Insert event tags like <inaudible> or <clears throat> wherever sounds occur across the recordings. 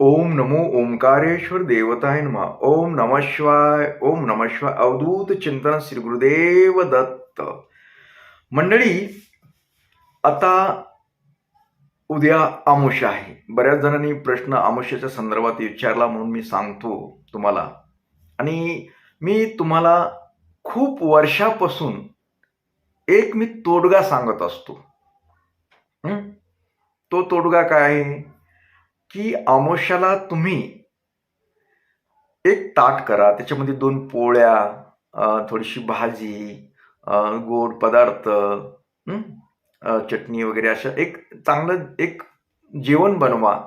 ओम नमो ओंकारेश्वर देवताय नमः। ओम नमः शिवाय ओम नमः शिवाय। अवधूत चिंतन श्री गुरुदेव दत्त। मंडळी आता उद्या आमुष आहे. बऱ्याच जणांनी प्रश्न आमुष्याच्या संदर्भात विचारला म्हणून मी सांगतो तुम्हाला. आणि मी तुम्हाला खूप वर्षापासून एक मी तोडगा सांगत असतो. तो तोडगा काय आहे? की आमोशाला तुम्ही एक ताट करा. त्याच्यामध्ये दोन पोळ्या थोडीशी भाजी गोड पदार्थ चटणी वगैरे अशा एक चांगलं एक जेवण बनवा.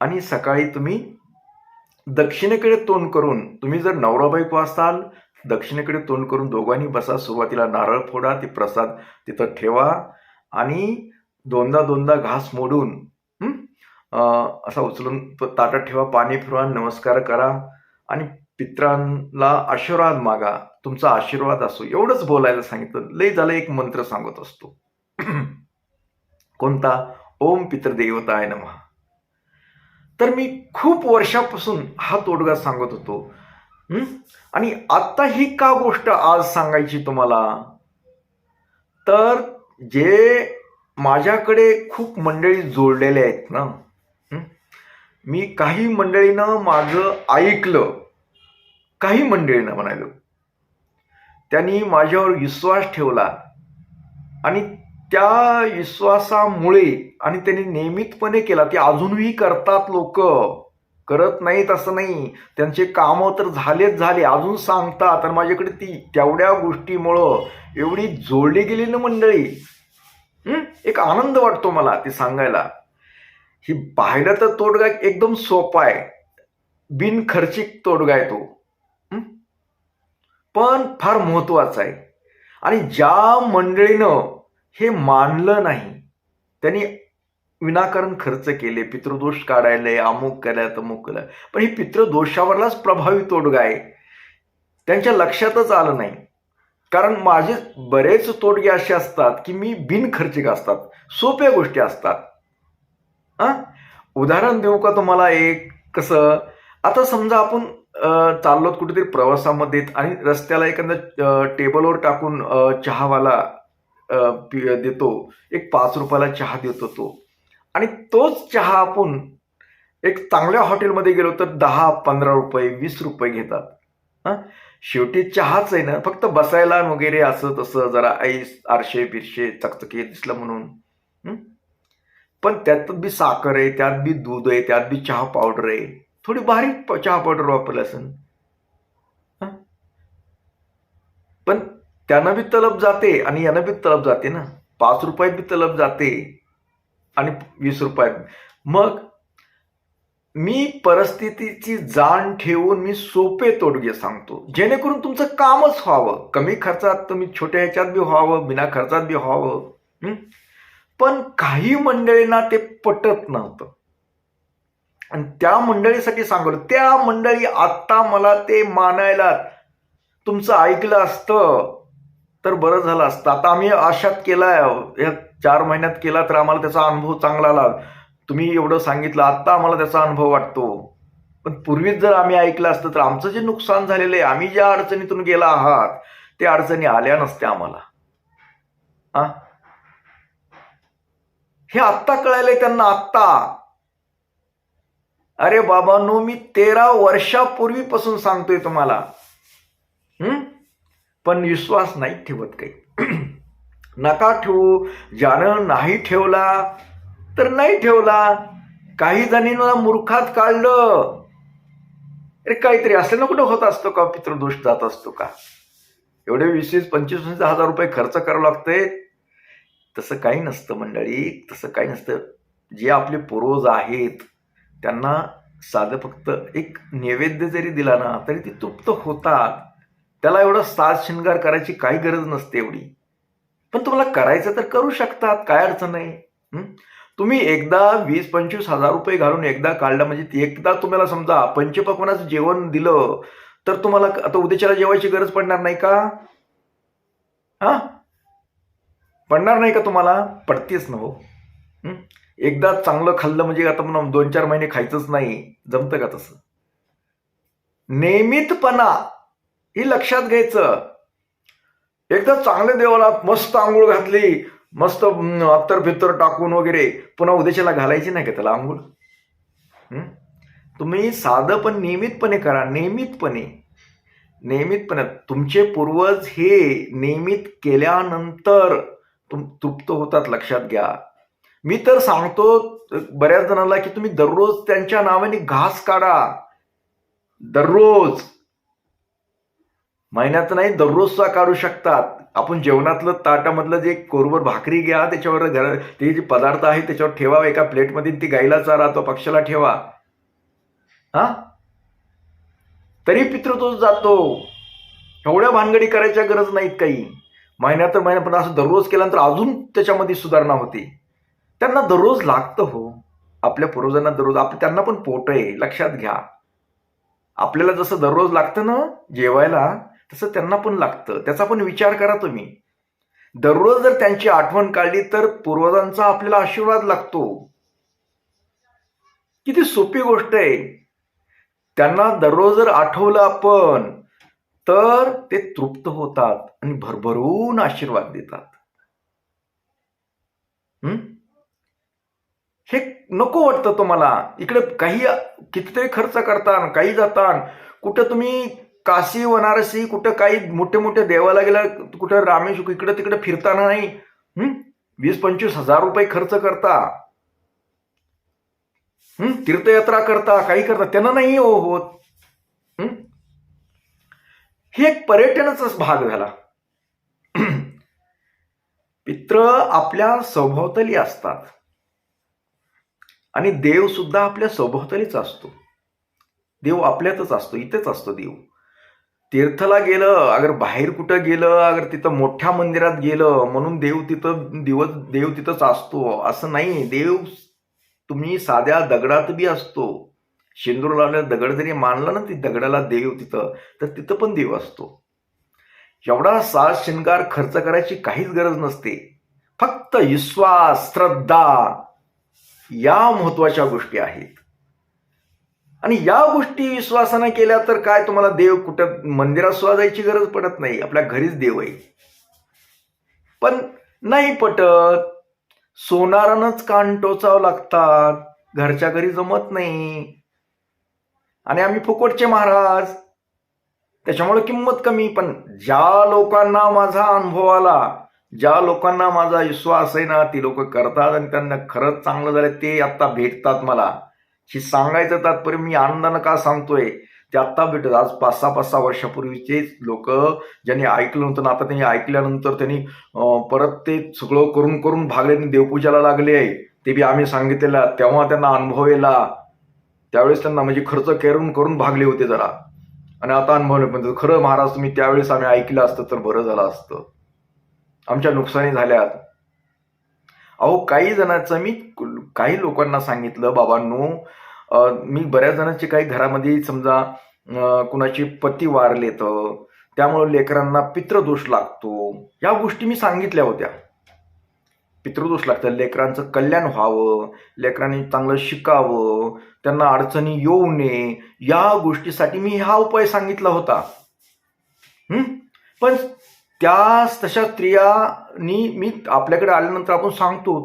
आणि सकाळी तुम्ही दक्षिणेकडे तोंड करून तुम्ही जर नवरा बायको असाल दक्षिणेकडे तोंड करून दोघांनी बसा. सुरुवातीला नारळ फोडा ते प्रसाद तिथं ठेवा. आणि दोनदा दोनदा घास मोडून असा उचलून ताटात ठेवा पाणी फिरवा नमस्कार करा आणि पित्रांना आशीर्वाद मागा. तुमचा आशीर्वाद असो. एवढंच बोलायला सांगितलं. लय झालं एक मंत्र सांगत असतो. <clears throat> कोणता? ओम पितृदेवताय नमहा तर मी खूप वर्षापासून हा तोडगा सांगत होतो. आणि आता ही का गोष्ट आज सांगायची तुम्हाला? तर जे माझ्याकडे खूप मंडळी जोडलेले आहेत ना मी काही मंडळीनं माझं ऐकलं काही मंडळीनं म्हणालो त्यांनी माझ्यावर विश्वास ठेवला आणि त्या विश्वासामुळे आणि त्यांनी नियमितपणे केला. ते अजूनही करतात लोक. करत नाहीत असं नाही. त्यांचे कामं तर झालेच झाले. अजून सांगतात. आणि माझ्याकडे ती तेवढ्या गोष्टीमुळं एवढी जोडली गेली ना मंडळी. एक आनंद वाटतो मला ते सांगायला. ही पाहिलं तर तोडगा एकदम सोपा आहे. बिनखर्चिक तोडगा आहे तो. पण फार महत्त्वाचा आहे. आणि ज्या मंडळीनं हे मानलं नाही त्यांनी विनाकारण खर्च केले पितृदोष काढायला अमुक केलं तमुक केलं. पण हे पितृदोषावरलाच प्रभावी तोडगा आहे. त्यांच्या लक्षातच आलं नाही. कारण माझे बरेच तोडगे असे असतात की मी बिनखर्चिक असतात. सोप्या गोष्टी असतात. हा? उदाहरण देऊ का तुम्हाला एक कसं? आता समजा आपण चाललो कुठेतरी प्रवासामध्ये आणि रस्त्याला एखादा टेबलवर टाकून चहावाला देतो. एक पाच रुपयाला चहा देतो तो. आणि तोच चहा आपण एक चांगल्या हॉटेलमध्ये गेलो तर दहा पंधरा रुपये वीस रुपये घेतात. हा? शेवटी चहाच आहे ना फक्त बसायला वगैरे असं तसं जरा ऐस आरशे बिरशे चकचकी दिसलं म्हणून. पण त्यात बी साखर आहे त्यात बी दूध आहे त्यात बी चहा पावडर आहे. थोडी बारीक चहा पावडर वापरली असेल पण त्यांना बी तलब जाते आणि यांना बी तलब जाते ना. पाच रुपयात बी तलब जाते आणि वीस रुपयात. मग मी परिस्थितीची जाण ठेवून मी सोपे तोडगे सांगतो. जेणेकरून तुमचं कामच व्हावं. कमी खर्चात तुम्ही छोट्या ह्याच्यात बी व्हावं बिना खर्चात बी व्हावं. पण काही मंडळींना ते पटत नव्हतं. आणि त्या मंडळीसाठी सांगतो त्या मंडळी आत्ता मला ते मानायला तुमचं ऐकलं असतं तर बरं झालं असतं. आता आम्ही आशात केला या चार महिन्यात केला तर आम्हाला त्याचा अनुभव चांगला आला. तुम्ही एवढं सांगितलं आत्ता आम्हाला त्याचा अनुभव वाटतो. पण पूर्वीच जर आम्ही ऐकलं असतं तर आमचं जे नुकसान झालेलं आहे आम्ही ज्या अडचणीतून गेला आहात त्या अडचणी आल्या नसत्या आम्हाला. हा? हे आत्ता कळायलंय त्यांना आत्ता. अरे बाबांनो मी तेरा वर्षापूर्वीपासून सांगतोय तुम्हाला. हम्म पण विश्वास नाही ठेवत काही. <clears throat> नका ठेवू. ज्यानं नाही ठेवला तर नाही ठेवला. काही जणींना मूर्खात काढलं. अरे काहीतरी असं ना कुठं होत असतो का? पितृदोष जात असतो का? एवढे वीस वीस पंचवीस पंचवीस हजार रुपये खर्च करावं लागतंय. तसं काही नसतं मंडळी. तसं काही नसतं. जे आपले पूर्वज आहेत त्यांना साधं फक्त एक नैवेद्य जरी दिला ना तरी ते तृप्त होतात. त्याला एवढं साज शिंगार करायची काही गरज नसते एवढी. पण तुम्हाला करायचं तर करू शकतात काय अडचण नाही. तुम्ही एकदा वीस पंचवीस हजार रुपये घालून एकदा काढलं म्हणजे एकदा तुम्हाला समजा पंचपक्वनाचं जेवण दिलं तर तुम्हाला आता उद्याच्याला जेवायची गरज पडणार नाही का? हा? पडणार नाही का तुम्हाला? पडतेच ना हो? एकदा चांगलं खाल्लं म्हणजे आता म्हणून दोन चार महिने खायचंच नाही. जमतं का तसं? नियमितपणा ही लक्षात घ्यायचं. एकदा चांगले देवाला मस्त आंघोळ घातली मस्त अत्तर फित्तर टाकून वगैरे पुन्हा उद्याच्याला घालायची नाही का त्याला आंघोळ? तुम्ही साधं पण नियमितपणे करा नियमितपणे नियमितपणे तुमचे पूर्वज हे नियमित केल्यानंतर तुम तृप्त होतात लक्षात घ्या. मी तर सांगतो बऱ्याच जणांना की तुम्ही दररोज त्यांच्या नावाने घास काढा. दररोज. महिन्यात नाही दररोजचा काढू शकतात. आपण जेवणातलं ताटामधलं जे कोरभर भाकरी घ्या त्याच्यावर घर ते जे पदार्थ आहे त्याच्यावर ठेवा एका प्लेटमध्ये ती गाईला चारा तो पक्षाला ठेवा. हा? तरी पितृत्व जातो. एवढ्या भानगडी करायच्या गरज नाहीत काही. महिन्यात तर महिन्या पण असं दररोज केल्यानंतर अजून त्याच्यामध्ये सुधारणा होते. त्यांना दररोज लागतं हो. आपल्या पूर्वजांना दररोज आप त्यांना पण पोट आहे लक्षात घ्या. आपल्याला जसं दररोज लागतं ना जेवायला तसं त्यांना पण लागतं. त्याचा पण विचार करा तुम्ही. दररोज जर त्यांची आठवण काढली तर पूर्वजांचा आपल्याला आशीर्वाद लागतो. किती सोपी गोष्ट आहे. त्यांना दररोज जर आठवलं आपण तर ते तृप्त होतात आणि भरभरून आशीर्वाद देतात. हे? नको वाटतं तुम्हाला. इकडे काही कितीतरी खर्च करतान काही जातान. कुठं तुम्ही काशी वनारसी कुठं काही मोठे मोठे देवाला गेला कुठं रामेश इकडं तिकडे फिरताना नाही. वीस पंचवीस हजार रुपये खर्च करता. तीर्थयात्रा करता काही करता. त्यांना नाही हो होत. हे एक पर्यटनाचाच भाग झाला. पित्र आपल्या सभोवतली असतात. आणि देव सुद्धा आपल्या सभोवतलीच असतो. देव आपल्यातच असतो इथेच असतो देव. तीर्थला गेलं अगर बाहेर कुठं गेलं अगर तिथं मोठ्या मंदिरात गेलं म्हणून देव तिथं दिवस देव तिथंच असतो. असं नाही देव तुम्ही साध्या दगडात बी असतो. शेंदूर लावलेला दगड जरी मानला ना ती दगडाला देव तिथं तर तिथं पण देव असतो. एवढा साज शिंगार खर्च करायची काहीच गरज नसते. फक्त विश्वास श्रद्धा या महत्त्वाच्या गोष्टी आहेत. आणि या गोष्टी विश्वासाने केल्या तर काय तुम्हाला देव कुठं मंदिरात सुद्धा जायची गरज पडत नाही. आपल्या घरीच देव आहे. पण नाही पटत. सोनारानंच कान टोचावं लागतात. घरच्या घरी जमत नाही. आणि आम्ही फुकटचे महाराज. त्याच्यामुळे किंमत कमी पण ज्या लोकांना माझा अनुभव आला ज्या लोकांना माझा विश्वास आहे ना ती लोक करतात आणि त्यांना खरंच चांगलं झालं ते आत्ता भेटतात मला. ही सांगायचं तात्पर्य मी आनंदानं का सांगतोय ते आत्ता भेटत आज पाच सहा पाच सहा वर्षापूर्वीचेच लोक ज्यांनी ऐकलं नव्हतं ना आता त्यांनी ऐकल्यानंतर त्यांनी परत ते सगळं करून करून भागले देवपूजाला लागले आहे. ते बी आम्ही सांगितलेलं तेव्हा त्यांना अनुभव येला त्यावेळेस त्यांना म्हणजे खर्च करून करून भागले होते जरा. आणि आता अनुभवले पण खरं महाराज तुम्ही त्यावेळेस आम्ही ऐकलं असतं तर बरं झालं असतं. आमच्या नुकसानी झाल्यात. अहो काही जणांचं मी काही लोकांना सांगितलं बाबांनो मी बऱ्याच जणांची काही घरामध्ये समजा कुणाची पती वारले तर त्यामुळे लेकरांना पित्रदोष लागतो. या गोष्टी मी सांगितल्या होत्या. पितृदोष लागतं लेकरांचं कल्याण व्हावं लेकरांनी चांगलं शिकावं त्यांना अडचणी येऊ नये या गोष्टीसाठी मी हा उपाय सांगितला होता. पण त्या तशा स्त्रियांनी मी आपल्याकडे आल्यानंतर आपण सांगतो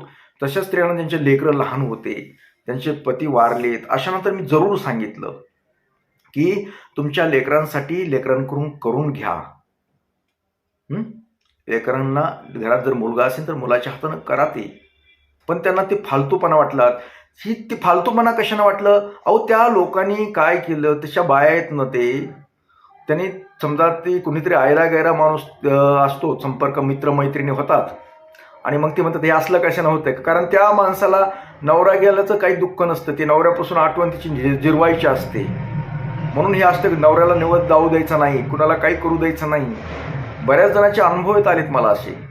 तशा स्त्रियांना त्यांचे लेकरं लहान होते त्यांचे पती वारलेत अशानंतर मी जरूर सांगितलं की तुमच्या लेकरांसाठी लेकरांकडून करून घ्या. लेकरांना घरात जर मुलगा असेल तर मुलाच्या हातानं करा ते पण त्यांना ते फालतूपणा वाटला ही ते फालतूपणा कशानं वाटलं? अहो त्या लोकांनी काय केलं? तशा बाया आहेत ना ते. त्यांनी समजा ते कुणीतरी आयरा गैरा माणूस असतो संपर्क मित्र मैत्रिणी होतात. आणि मग ते म्हणतात हे असलं कशानं होतंय? कारण त्या माणसाला नवरा गेल्याचं काही दुःख नसतं. ते नवऱ्यापासून आठवण तिची जिरवायची असते. म्हणून हे असतं की नवऱ्याला निवत जाऊ द्यायचं नाही. कुणाला काही करू द्यायचं नाही. बऱ्याच जणांचे अनुभव येत आलेत मला असे.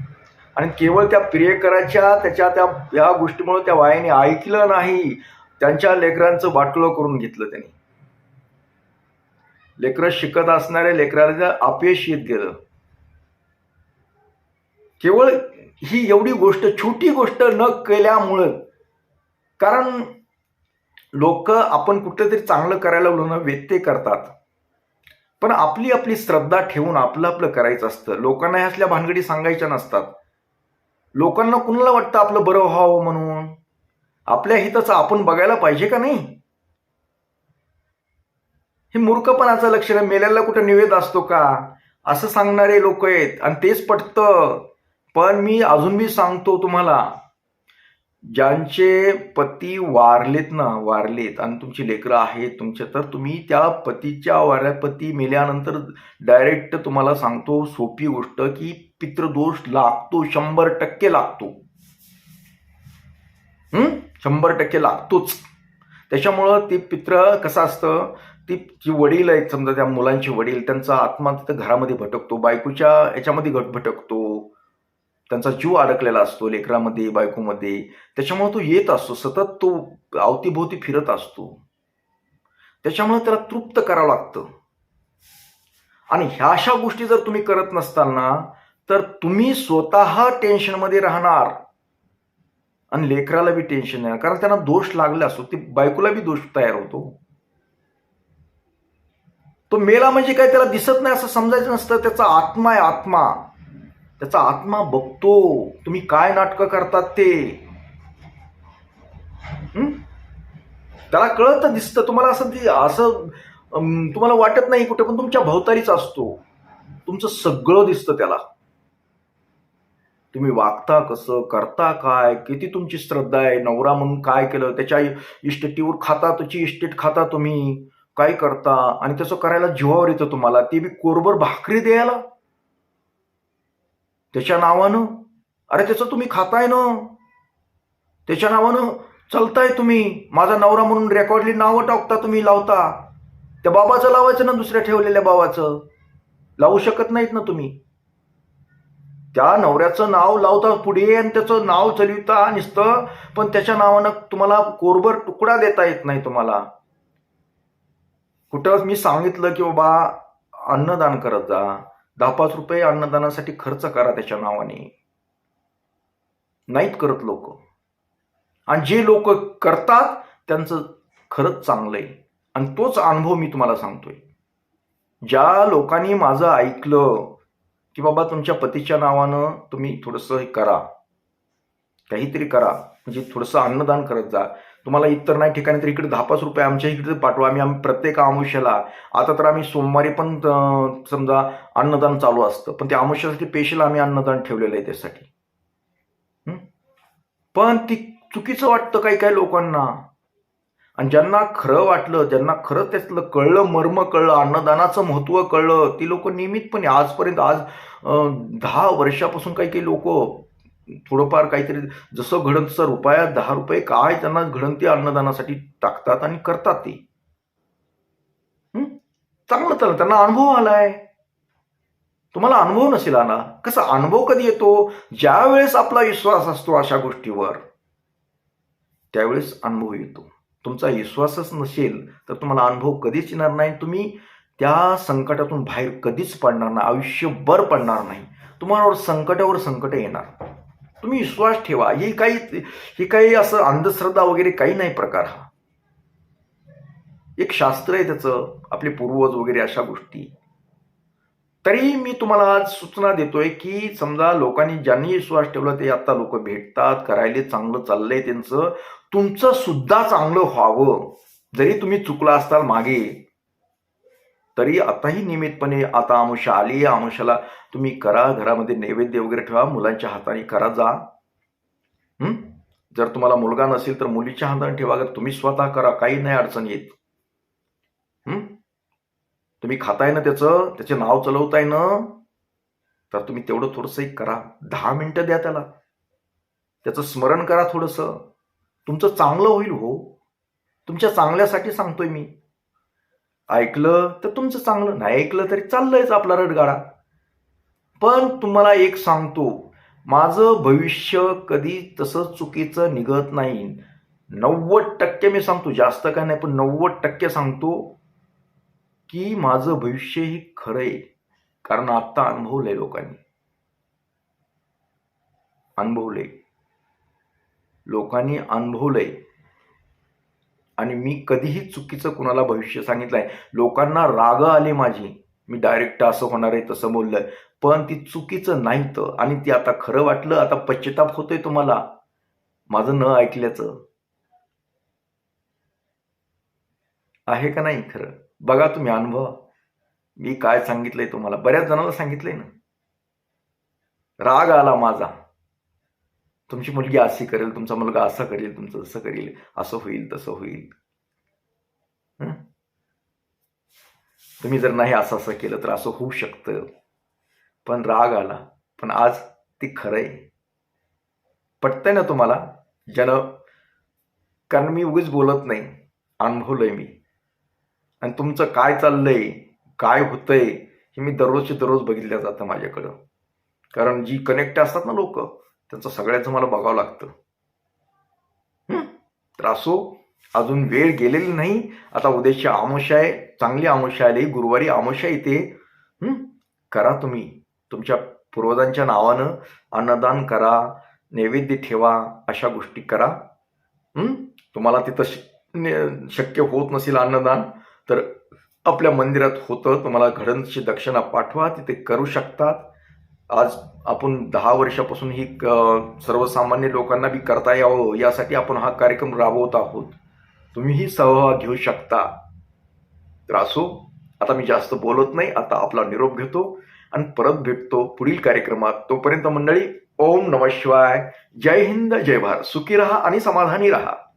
आणि केवळ त्या प्रियकराच्या त्याच्या त्या या गोष्टीमुळे त्या वायाने ऐकलं नाही त्यांच्या लेकरांचं बाटलं करून घेतलं त्यांनी. लेकरं शिकत असणाऱ्या लेकराला अपयश येत गेलं. केवळ ही एवढी गोष्ट छोटी गोष्ट न केल्यामुळं कारण लोक आपण कुठलं तरी चांगलं करायला लागलो व्यत्यय करतात. पण आपली आपली श्रद्धा ठेवून आपलं आपलं करायचं असतं. लोकांना ह्या असल्या भानगडी सांगायच्या नसतात. लोकांना कुणाला वाटतं आपलं बरं व्हावं म्हणून? आपल्या हिताचं आपण बघायला पाहिजे का नाही? हे मूर्खपणाचं लक्षण मेल्याला कुठं निवेद असतो का? असं सांगणारे लोक आहेत. आणि तेच पटतं. पण मी अजून मी सांगतो तुम्हाला ज्यांचे पती वारलेत ना वारलेत आणि तुमची लेकरं आहेत तुमच्या तर तुम्ही त्या पतीच्या वाऱ्या पती मेल्यानंतर डायरेक्ट तुम्हाला सांगतो सोपी गोष्ट की पितृदोष लागतो शंभर टक्के लागतो. शंभर टक्के लागतोच. त्याच्यामुळं ते पित्र कसं असतं ती जी वडील आहेत समजा त्या मुलांचे वडील त्यांचा आत्मा तिथं घरामध्ये भटकतो बायकोच्या याच्यामध्ये घट भटकतो. त्यांचा जीव अडकलेला असतो लेकरामध्ये बायकोमध्ये. त्याच्यामुळे तो येत असतो सतत तो अवतीभोवती फिरत असतो. त्याच्यामुळे त्याला तृप्त करावं लागतं. आणि ह्या अशा गोष्टी जर तुम्ही करत नसताल ना तर तुम्ही स्वतः टेन्शनमध्ये राहणार. आणि लेकराला बी टेन्शन येणार कारण त्यांना दोष लागला असतो. ते बायकोला बी दोष तयार होतो. तो मेला म्हणजे काय त्याला दिसत नाही असं समजायचं नसतं त्याचा आत्मा आहे आत्मा. त्याचा आत्मा बघतो. तुम्ही काय नाटकं करतात ते? त्याला कळत दिसतं. तुम्हाला असं असं तुम्हाला वाटत नाही कुठे पण तुमच्या भोवतालीच असतो. तुमचं सगळं दिसतं त्याला. तुम्ही वागता कसं करता काय किती तुमची श्रद्धा आहे नवरा म्हणून काय केलं त्याच्या इस्टेटीवर खाता त्याची इस्टेट खाता तुम्ही. काय करता? आणि त्याचं करायला जीवावर येतं तुम्हाला. ते बी कोरभर भाकरी द्यायला. त्याच्या नावानं अरे त्याचं तुम्ही खाताय ना? त्याच्या नावानं चलताय तुम्ही. माझा नवरा म्हणून रेकॉर्डली नावं टाकता तुम्ही लावता. त्या बाबाचं लावायचं ना दुसऱ्या ठेवलेल्या बाबाचं? लावू शकत नाहीत ना तुम्ही. त्या नवऱ्याचं नाव लावता पुढे आणि त्याचं नाव चलविता निसतं पण त्याच्या नावानं तुम्हाला कोरभर तुकडा देता येत नाही तुम्हाला. कुठं मी सांगितलं की बाबा अन्नदान करत जा. दहा पाच रुपये अन्नदानासाठी खर्च करा त्याच्या नावाने. नाहीत करत लोक. आणि जे लोक करतात त्यांचं खरंच चांगलं आहे. आणि तोच अनुभव मी तुम्हाला सांगतोय. ज्या लोकांनी माझं ऐकलं की बाबा तुमच्या पतीच्या नावानं तुम्ही थोडंसं हे करा. काहीतरी करा. म्हणजे थोडंसं अन्नदान करत जा. तुम्हाला इतर नाही ठिकाणी तर इकडे दहा पाच रुपये आमच्या इकडे पाठवा. आम्ही आम्ही प्रत्येक आमुष्याला आता तर आम्ही सोमवारी पण समजा अन्नदान चालू असतं. पण त्या अमुष्यासाठी पेशल आम्ही अन्नदान ठेवलेलं आहे त्यासाठी. पण ती चुकीचं वाटतं काही काही लोकांना. आणि ज्यांना खरं वाटलं ज्यांना खरं त्यातलं कळलं मर्म कळलं अन्नदानाचं महत्त्व कळलं ती लोक नियमितपणे आजपर्यंत आज दहा वर्षापासून काही काही लोक थोडंफार काहीतरी जसं घडत तसं रुपया दहा रुपये काय त्यांना घडंती ते अन्नदानासाठी टाकतात आणि करतात ते. चांगलं चाललं त्यांना अनुभव आलाय. तुम्हाला अनुभव नसेल आला. कसा अनुभव कधी येतो? ज्या वेळेस आपला विश्वास असतो अशा गोष्टीवर त्यावेळेस अनुभव येतो. तुमचा विश्वासच नसेल तर तुम्हाला अनुभव कधीच येणार नाही. तुम्ही त्या संकटातून बाहेर कधीच पडणार नाही. आयुष्यभर पडणार नाही. तुम्हाला संकटावर संकट येणार. तुम्ही विश्वास ठेवा. ही काही ही काही असं अंधश्रद्धा वगैरे काही नाही प्रकार हा. एक शास्त्र आहे त्याचं आपले पूर्वज वगैरे अशा गोष्टी. तरी मी तुम्हाला आज सूचना देतोय की समजा लोकांनी ज्यांनी विश्वास ठेवला ते आता लोक भेटतात करायले चांगलं चाललंय त्यांचं तुमचं सुद्धा चांगलं व्हावं. जरी तुम्ही चुकला असताल मागे तरी आताही नियमितपणे आता आमुषा आली आमुषाला तुम्ही करा घरामध्ये नैवेद्य वगैरे ठेवा मुलांच्या हाताने करा जा. जर तुम्हाला मुलगा नसेल तर मुलीच्या हाताने ठेवा जर तुम्ही स्वतः करा काही नाही अडचण येत. तुम्ही खाताय ना त्याचं त्याचे नाव चलवताय ना तर तुम्ही तेवढं थोडंसं करा. दहा मिनटं द्या त्याला. त्याचं स्मरण करा थोडंसं. तुमचं चांगलं होईल हो. तुमच्या चांगल्यासाठी सांगतोय मी. ऐकलं तर तुमचं चांगलं नाही ऐकलं तरी चाललंयच आपला रडगाडा. पण तुम्हाला एक सांगतो माझं भविष्य कधी तसं चुकीचं निघत नाही. नव्वद टक्के मी सांगतो जास्त काय नाही पण नव्वद टक्के सांगतो की माझं भविष्य हे खरं आहे. कारण आत्ता अनुभवलंय लोकांनी. अनुभवलंय. लोकांनी अनुभवलंय. आणि मी कधीही चुकीचं कुणाला भविष्य सांगितलंय. लोकांना राग आले माझी. मी डायरेक्ट असं होणार आहे तसं बोललंय. पण ती चुकीचं नाही तर आणि ती आता खरं वाटलं आता पश्चिताप होतोय तुम्हाला. माझं न ऐकल्याचं. आहे का नाही खरं? बघा तुम्ही अनुभव. मी काय सांगितलंय तुम्हाला? बऱ्याच जणांना सांगितलंय ना. राग आला माझा. तुमची मुलगी अशी करेल तुमचा मुलगा असं करेल तुमचं असं करेल असं होईल तसं होईल. तुम्ही जर नाही असं असं केलं तर असं होऊ शकतं. पण राग आला पण आज ती खरं आहे. पटतंय ना तुम्हाला? ज्यानं कारण मी उगीच बोलत नाही अनुभवलंय मी. आणि तुमचं काय चाललंय काय होतंय हे मी दररोजचे दररोज बघितलं जातं माझ्याकडं. कारण जी कनेक्ट असतात ना लोक त्यांचं सगळ्याचं मला बघावं लागतं. तर असो अजून वेळ गेलेली नाही. आता उद्याची आमोशा आहे चांगली आमोशा आली गुरुवारी आमोशा येते करा तुम्ही. तुमच्या पूर्वजांच्या नावानं अन्नदान करा नैवेद्य ठेवा अशा गोष्टी करा. तुम्हाला तिथं श- शक्य होत नसेल अन्नदान तर आपल्या मंदिरात होतं. तुम्हाला घडणची दक्षिणा पाठवा तिथे करू शकतात. आज आपण दहा वर्षापासून ही क- सर्वसामान्य लोकांना बी करता यावं यासाठी आपण हा कार्यक्रम राबवत आहोत. तुम्हीही सहभाग घेऊ शकता. तर असो आता मी जास्त बोलत नाही आता आपला निरोप घेतो आणि परत भेटतो पुढील कार्यक्रमात. तोपर्यंत मंडळी ओम नम शिवाय. जय हिंद जय भारत. सुखी रहा आणि समाधानी रहा.